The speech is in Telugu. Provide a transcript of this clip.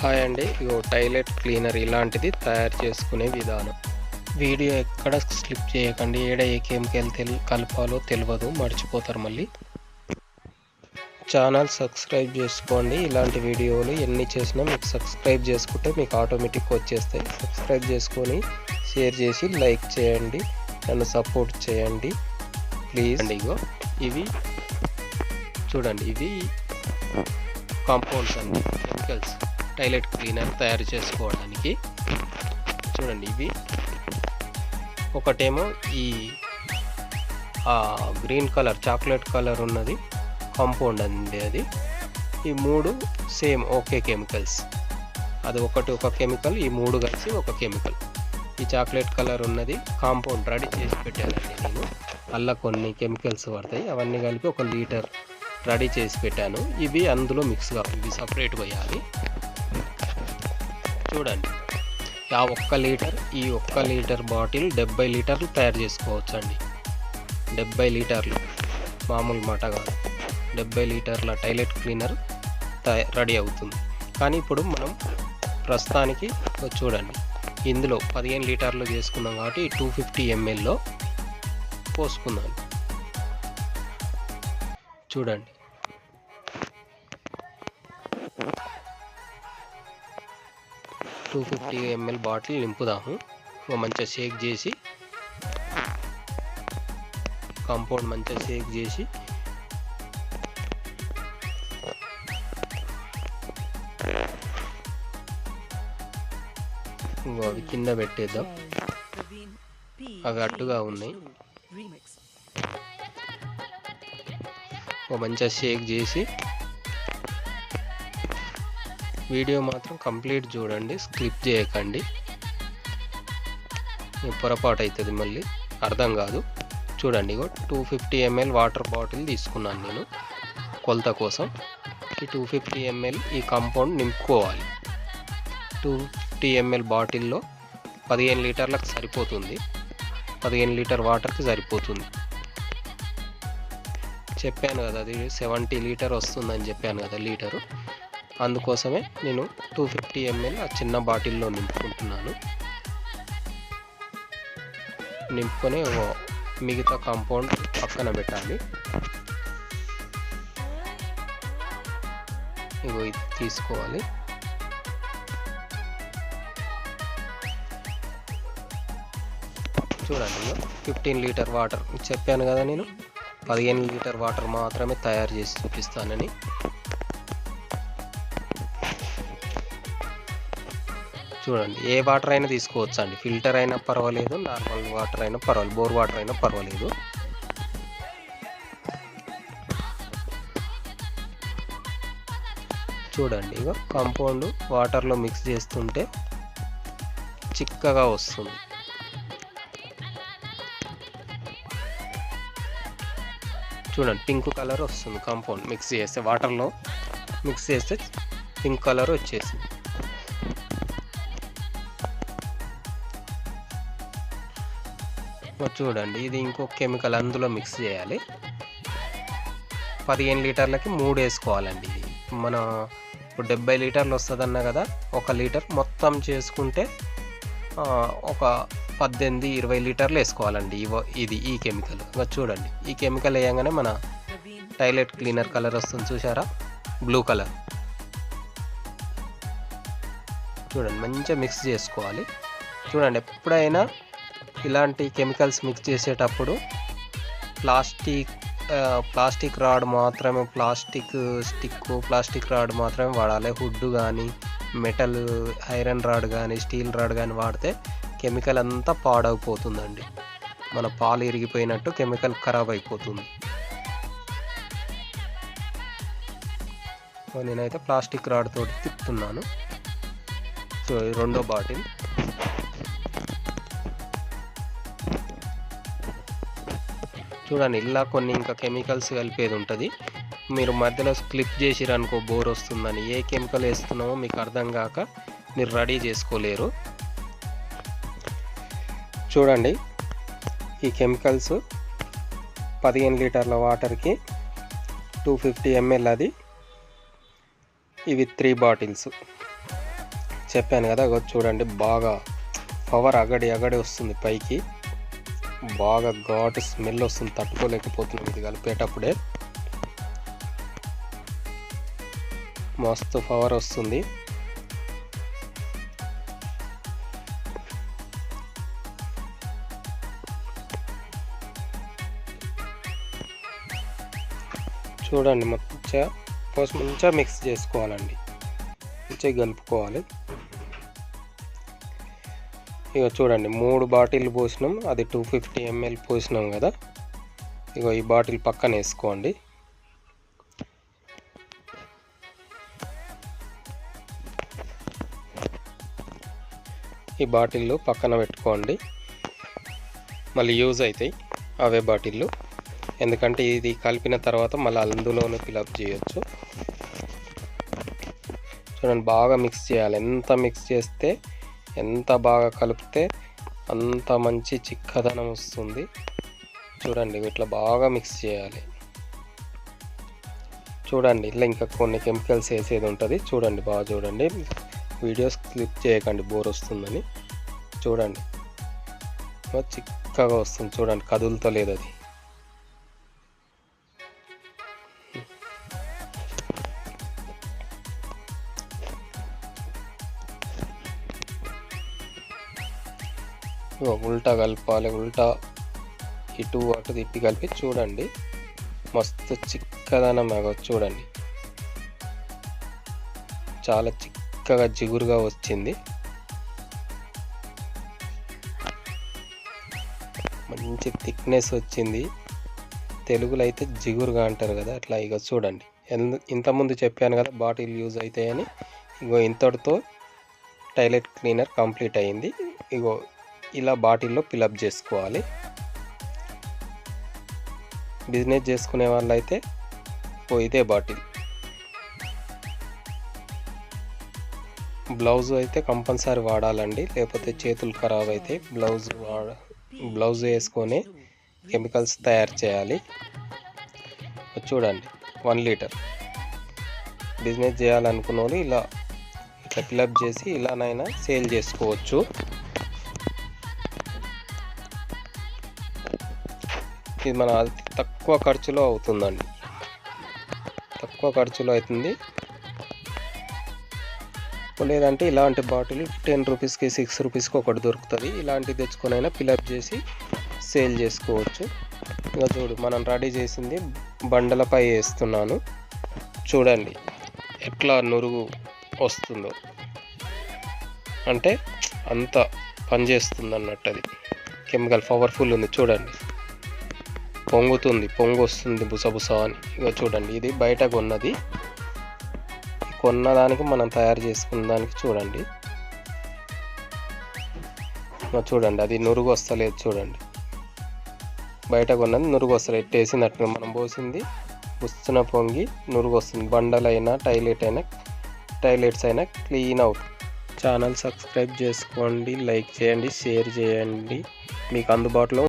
హాయ్ అండి. ఇగో టాయిలెట్ క్లీనర్ ఇలాంటిది తయారు చేసుకునే విధానం. వీడియో ఎక్కడ స్లిప్ చేయకండి. ఏడ ఏ కెమికల్ కలపాలో తెలియదు మర్చిపోతారు మళ్ళీ. ఛానల్ సబ్స్క్రైబ్ చేసుకోండి. ఇలాంటి వీడియోలు ఎన్ని చేసినా మీకు సబ్స్క్రైబ్ చేసుకుంటే మీకు ఆటోమేటిక్ వచ్చేస్తాయి. సబ్స్క్రైబ్ చేసుకొని షేర్ చేసి లైక్ చేయండి. నన్ను సపోర్ట్ చేయండి. ప్లీజ్. అండి ఇగో ఇవి చూడండి. ఇవి కాంపౌండ్స్ అండి. కెమికల్స్. టాయిలెట్ క్లీనర్ తయారు చేసుకోవడానికి. చూడండి ఇవి. ఒకటేమో ఈ గ్రీన్ కలర్ చాక్లెట్ కలర్ ఉన్నది. కాంపౌండ్ అండి అది. ఈ మూడు సేమ్ ఓకే కెమికల్స్. అది ఒకటి ఒక కెమికల్ ఈ మూడు కలిసి ఒక కెమికల్. ఈ చాక్లెట్ కలర్ ఉన్నది కాంపౌండ్ రెడీ చేసి పెట్టానండి నేను. అలా కొన్ని కెమికల్స్ పడతాయి అవన్నీ కలిపి ఒక లీటర్ రెడీ చేసి పెట్టాను. ఇవి అందులో మిక్స్ కావు ఇవి సపరేట్ పోయాలి చూడండి. ఆ ఒక్క లీటర్ ఈ ఒక్క లీటర్ బాటిల్ డెబ్బై లీటర్లు తయారు చేసుకోవచ్చండి. డెబ్బై లీటర్లు. మామూలు మాట కాదు. డెబ్బై లీటర్ల టాయిలెట్ క్లీనర్ రెడీ అవుతుంది. కానీ ఇప్పుడు మనం ప్రస్తుతానికి చూడండి. ఇందులో పదిహేను లీటర్లు చేసుకున్నాం కాబట్టి టూ ఫిఫ్టీ ఎంఎల్లో పోసుకున్నాను చూడండి. టూ ఫిఫ్టీ ఎంఎల్ బాటిల్ నింపుదాము. మంచిగా షేక్ చేసి కాంపౌండ్ మంచిగా షేక్ చేసి ఇంకో అవి కింద పెట్టేద్దాం. అవి అడ్డుగా ఉన్నాయి. మంచిగా షేక్ చేసి వీడియో మాత్రం కంప్లీట్ చూడండి స్క్రిప్ చేయకండి. పొరపాటు అవుతుంది మళ్ళీ అర్థం కాదు. చూడండి ఇగో two fifty ML water bottle తీసుకున్నాను నేను కొలత కోసం. ఈ టూ ఫిఫ్టీ ఎంఎల్ ఈ కాంపౌండ్ నింపుకోవాలి. టూ ఫిఫ్టీ ఎంఎల్ బాటిల్లో పదిహేను లీటర్లకు సరిపోతుంది. పదిహేను లీటర్ వాటర్కి సరిపోతుంది. చెప్పాను కదా అది సెవెంటీ లీటర్ వస్తుందని చెప్పాను కదా లీటరు. అందుకోసమే నేను టూ ఫిఫ్టీ ఎంఎల్ ఆ చిన్న బాటిల్లో నింపుకుంటున్నాను. నింపుకొని ఓ మిగతా కాంపౌండ్ పక్కన పెట్టాలి. ఇగో ఇది తీసుకోవాలి. చూడండి ఫిఫ్టీన్ లీటర్ వాటర్. చెప్పాను కదా నేను పదిహేను లీటర్ వాటర్ మాత్రమే తయారు చేసి చూపిస్తానని. చూడండి. ఏ వాటర్ అయినా తీసుకోవచ్చు అండి ఫిల్టర్ అయినా పర్వాలేదు నార్మల్ వాటర్ అయినా పర్వాలేదు బోర్ వాటర్ అయినా పర్వాలేదు. చూడండి ఇక కాంపౌండ్ వాటర్లో మిక్స్ చేస్తుంటే చిక్కగా వస్తుంది. చూడండి పింక్ కలర్ వస్తుంది కాంపౌండ్ మిక్స్ చేస్తే వాటర్లో మిక్స్ చేస్తే పింక్ కలర్ వచ్చేసింది. చూడండి ఇది ఇంకో కెమికల్ అందులో మిక్స్ చేయాలి. పదిహేను లీటర్లకి మూడు వేసుకోవాలండి ఇది. మన ఇప్పుడు డెబ్బై లీటర్లు వస్తుందన్న కదా ఒక లీటర్ మొత్తం చేసుకుంటే ఒక పద్దెనిమిది ఇరవై లీటర్లు వేసుకోవాలండి ఇవ ఇది ఈ కెమికల్. ఇంకా చూడండి ఈ కెమికల్ వేయంగానే మన టాయిలెట్ క్లీనర్ కలర్ వస్తుంది చూసారా బ్లూ కలర్. చూడండి మంచిగా మిక్స్ చేసుకోవాలి. చూడండి ఎప్పుడైనా ఇలాంటి కెమికల్స్ మిక్స్ చేసేటప్పుడు ప్లాస్టిక్ ప్లాస్టిక్ రాడ్ మాత్రమే ప్లాస్టిక్ స్టిక్ ప్లాస్టిక్ రాడ్ మాత్రమే వాడాలి. హుడ్ కానీ మెటల్ ఐరన్ రాడ్ కానీ స్టీల్ రాడ్ కానీ వాడితే కెమికల్ అంతా పాడైపోతుందండి మన పాలు ఇరిగిపోయినట్టు కెమికల్ ఖరాబ్ అయిపోతుంది. నేనైతే ప్లాస్టిక్ రాడ్ తోటి తిప్పుతున్నాను. సో రెండో బాటిల్. చూడండి ఇలా కొన్ని ఇంకా కెమికల్స్ కలిపేది ఉంటుంది. మీరు మధ్యలో క్లిప్ చేసిరనుకో బోర్ వస్తుందని. ఏ కెమికల్ వేస్తున్నామో మీకు అర్థం కాక మీరు రెడీ చేసుకోలేరు. చూడండి ఈ కెమికల్స్ పదిహేను లీటర్ల వాటర్కి టూ ఫిఫ్టీ ఎంఎల్ అది. ఇవి త్రీ బాటిల్స్. చెప్పాను కదా చూడండి బాగా పవర్ అగడి అగడి వస్తుంది పైకి. బాగా ఘాటు స్మెల్ వస్తుంది తట్టుకోలేకపోతున్నాం ఇది కలిపేటప్పుడే. మస్తు పవర్ వస్తుంది. చూడండి మంచిగా పోసి మంచిగా మిక్స్ చేసుకోవాలండి. మంచిగా కలుపుకోవాలి. ఇక చూడండి మూడు బాటిల్ పోసినాం అది టూ ఫిఫ్టీ ఎంఎల్ పోసినాం కదా. ఇగో ఈ బాటిల్ పక్కన వేసుకోండి. ఈ బాటిల్లు పక్కన పెట్టుకోండి. మళ్ళీ యూజ్ అవుతాయి అవే బాటిల్లు. ఎందుకంటే ఇది కలిపిన తర్వాత మళ్ళీ అందులోనే ఫిలప్ చేయొచ్చు. చూడండి బాగా మిక్స్ చేయాలి. ఎంత మిక్స్ చేస్తే ఎంత బాగా కలిపితే అంత మంచి చిక్కదనం వస్తుంది. చూడండి ఇట్లా బాగా మిక్స్ చేయాలి. చూడండి ఇట్లా ఇంకా కొన్ని కెమికల్స్ వేసేది ఉంటుంది. చూడండి బాగా చూడండి. వీడియోస్ క్లిక్ చేయకండి బోర్ వస్తుందని. చూడండి. చిక్కగా వస్తుంది. చూడండి కదులుతో లేదు అది. ఉల్టా కలపాలి ఉల్టా ఇటు అటు తిప్పి కలిపి చూడండి. మస్తు చిక్కదనం చూడండి. చాలా చిక్కగా జిగురుగా వచ్చింది. మంచి థిక్నెస్ వచ్చింది. తెలుగులో అయితే జిగురుగా అంటారు కదా అట్లా ఇక చూడండి. ఇంతకుముందు చెప్పాను కదా బాటిల్ యూజ్ అవుతాయని ఇగో ఇంతటితో టాయిలెట్ క్లీనర్ కంప్లీట్ అయింది. ఇగో ఇలా బాటిల్లో ఫిలప్ చేసుకోవాలి. బిజినెస్ చేసుకునే వాళ్ళైతే ఓ ఇదే బాటిల్. బ్లౌజ్ అయితే కంపల్సరీ వాడాలండి లేకపోతే చేతులు ఖరాబ్ అయితే బ్లౌజ్ వాడ బ్లౌజ్ వేసుకొని కెమికల్స్ తయారు చేయాలి. చూడండి వన్ లీటర్. బిజినెస్ చేయాలనుకున్న వాళ్ళు ఇలా ఇట్లా ఫిలప్ చేసి ఇలానైనా సేల్ చేసుకోవచ్చు. ఇది మన అతి తక్కువ ఖర్చులో అవుతుందండి. తక్కువ ఖర్చులో అవుతుంది. లేదంటే ఇలాంటి బాటిల్ టెన్ రూపీస్కి సిక్స్ రూపీస్కి ఒకటి దొరుకుతుంది. ఇలాంటివి తెచ్చుకొనైనా ఫిలప్ చేసి సేల్ చేసుకోవచ్చు. ఇంకా చూడు మనం రెడీ చేసింది బండలపై వేస్తున్నాను. చూడండి ఎట్లా నురుగు వస్తుందో. అంటే అంత పనిచేస్తుంది అన్నట్టు అది. కెమికల్ పవర్ఫుల్ ఉంది చూడండి. పొంగుతుంది పొంగు వస్తుంది బుసబుస అని. ఇక చూడండి ఇది బయట కొన్నది. కొన్నదానికి మనం తయారు చేసుకున్న దానికి చూడండి. చూడండి అది నురుగు వస్తలేదు చూడండి. బయట కొన్నది నురుగు వస్తలేదు. ఎట్టేసినట్టుగా మనం పోసింది వస్తున్న పొంగి నురుగు వస్తుంది. బండలైనా టైలెట్ అయినా టైలెట్స్ అయినా క్లీన్ అవుట్ ఛానల్ సబ్స్క్రైబ్ చేసుకోండి లైక్ చేయండి షేర్ చేయండి. మీకు అందుబాటులో